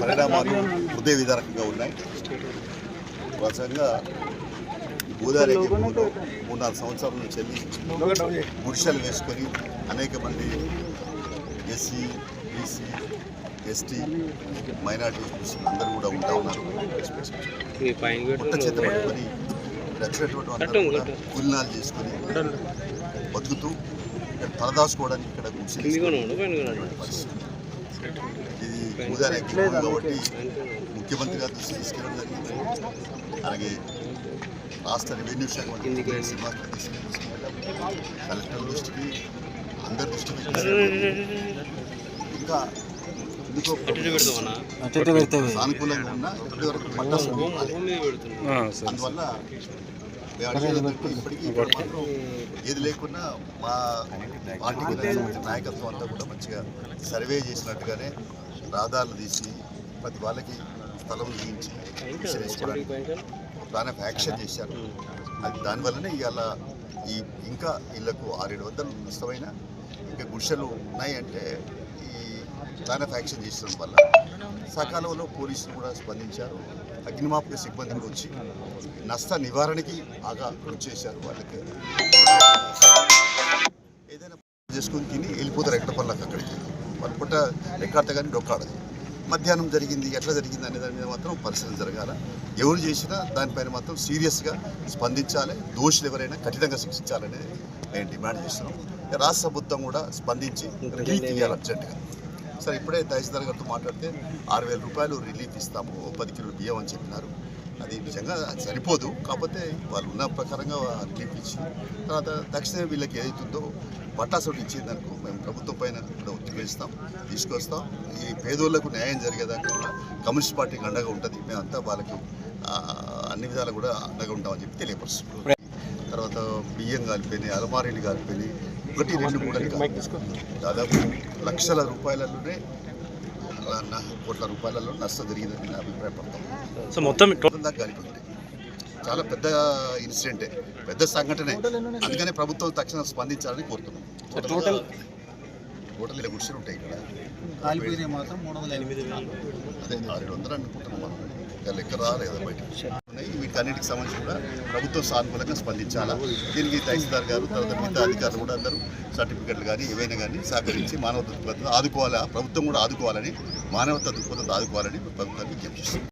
పరిణామాలు హృదయ విదారకంగా ఉన్నాయి. ప్రసంగా గోదావరి ఎక్కిపోతూ మూడు నాలుగు సంవత్సరాల నుంచి వెళ్ళి గుడిసెలు వేసుకొని అనేక మంది ఎస్సీ బీసీ ఎస్టీ మైనార్టీ అందరూ కూడా ఉంటా ఉన్నారు. పుట్ట చేత పట్టుకొని నచ్చినటువంటి కూలినాలు చేసుకొని బతుకుతూ తలదాచుకోవడానికి ఇక్కడ గుడిసెలు పరిస్థితి ఎక్కిపోతుంది కాబట్టి ముఖ్యమంత్రి గారు దృష్టి తీసుకెళ్ళడం జరిగింది అలాగే రాష్ట్ర రెవెన్యూ శాఖ మంత్రి శ్రీనివాస్ కలెక్టర్ దృష్టికి అందరి దృష్టికి. ఇంకా సానుకూలంగా ఉన్నా ఇప్పటి వరకు పట్టాలు అందువల్ల మేము ఇప్పటికీ ఇక్కడ మాత్రం ఏది లేకున్నా మా పార్టీకి నాయకత్వం అంతా కూడా మంచిగా సర్వే చేసినట్టుగానే రహదారులు తీసి ప్రతి వాళ్ళకి స్థలం చూపించి ఆఫ్ యాక్షన్ చేశారు. అది దానివల్లనే ఇవాళ ఈ ఇంకా వీళ్ళకు ఆరేడు వందలు నష్టమైన ఇంకా గుడిసెలు ఉన్నాయి అంటే ఈ ప్లాన్ యాక్షన్ చేసిన వల్ల సకాలంలో పోలీసులు కూడా స్పందించారు. అగ్నిమాపక సిబ్బంది కూడా వచ్చి నష్ట నివారణకి బాగా కృషి చేశారు వాళ్ళకి. ఏదైనా చేసుకుని తిని వెళ్ళిపోతారు ఎక్కడ పనులకు అక్కడికి. వాళ్ళ పుట్ట ఎక్కడత కానీ డొక్కాడదు మధ్యాహ్నం జరిగింది ఎట్లా జరిగింది అనే దాని మీద మాత్రం పరిశీలన జరగాల. ఎవరు చేసినా దానిపైన మాత్రం సీరియస్గా స్పందించాలి. దోషులు ఎవరైనా కఠినంగా శిక్షించాలని మేము డిమాండ్ చేస్తున్నాం. రాష్ట్ర ప్రభుత్వం కూడా స్పందించి రిలీఫ్ ఇవ్వాలి అర్జెంటుగా. సరే ఇప్పుడే తహసీల్దార్ గారితో మాట్లాడితే ఆరు వేల రూపాయలు రిలీఫ్ ఇస్తాము ఓ పది కిలోలు బియ్యం అని చెప్పినారు. అది నిజంగా సరిపోదు. కాకపోతే వాళ్ళు ఉన్న ప్రకారంగా రిలీఫ్ ఇచ్చి తర్వాత దక్షిణ వీళ్ళకి ఏదైతుందో పట్టాసోటి ఇచ్చిందనుకో మేము ప్రభుత్వం పైన కూడా ఒత్తిడి తీసుకొస్తాం. ఈ పేదోళ్ళకు న్యాయం జరిగేదాకా కూడా కమ్యూనిస్ట్ పార్టీకి అండగా ఉంటుంది. మేమంతా వాళ్ళకు అన్ని విధాలు కూడా అండగా ఉంటామని చెప్పి తెలియపరుస్తున్నాం. తర్వాత బియ్యం కాలిపోయినాయి అలమారీలు కాలిపోయినాయి ఒకటి రెండు మూడు. దాదాపు లక్షల రూపాయలలోనే న- కోట్ల రూపాయలలో నష్టం జరిగిందని నేను అభిప్రాయపడతాను సో మొత్తం దాకా కాలిపోయింది చాలా పెద్ద ఇన్సిడెంటే పెద్ద సంఘటనే. అందుకనే ప్రభుత్వం తక్షణం స్పందించాలని కోరుతున్నాం. టోటల్ టోటల్ ఇలా గుడిసెలు ఉంటాయి ఇక్కడ. అదే ఆరు వందలు అనుకుంటున్నాం మనం. ఇంకా లెక్క రాలేదు బయట. ఉన్నాయి. వీటికి సంబంధించి కూడా ప్రభుత్వం సానుకూలంగా స్పందించాలా? దీనికి తహసీల్దార్ గారు తర్వాత మిగతా అధికారులు కూడా అందరూ సర్టిఫికెట్లు కానీ ఏవైనా కానీ సహకరించి మానవత దృక్పథం ఆదుకోవాలా? ప్రభుత్వం కూడా ఆదుకోవాలని మానవత దృక్పథం ఆదుకోవాలని ప్రభుత్వాన్ని విజ్ఞప్తి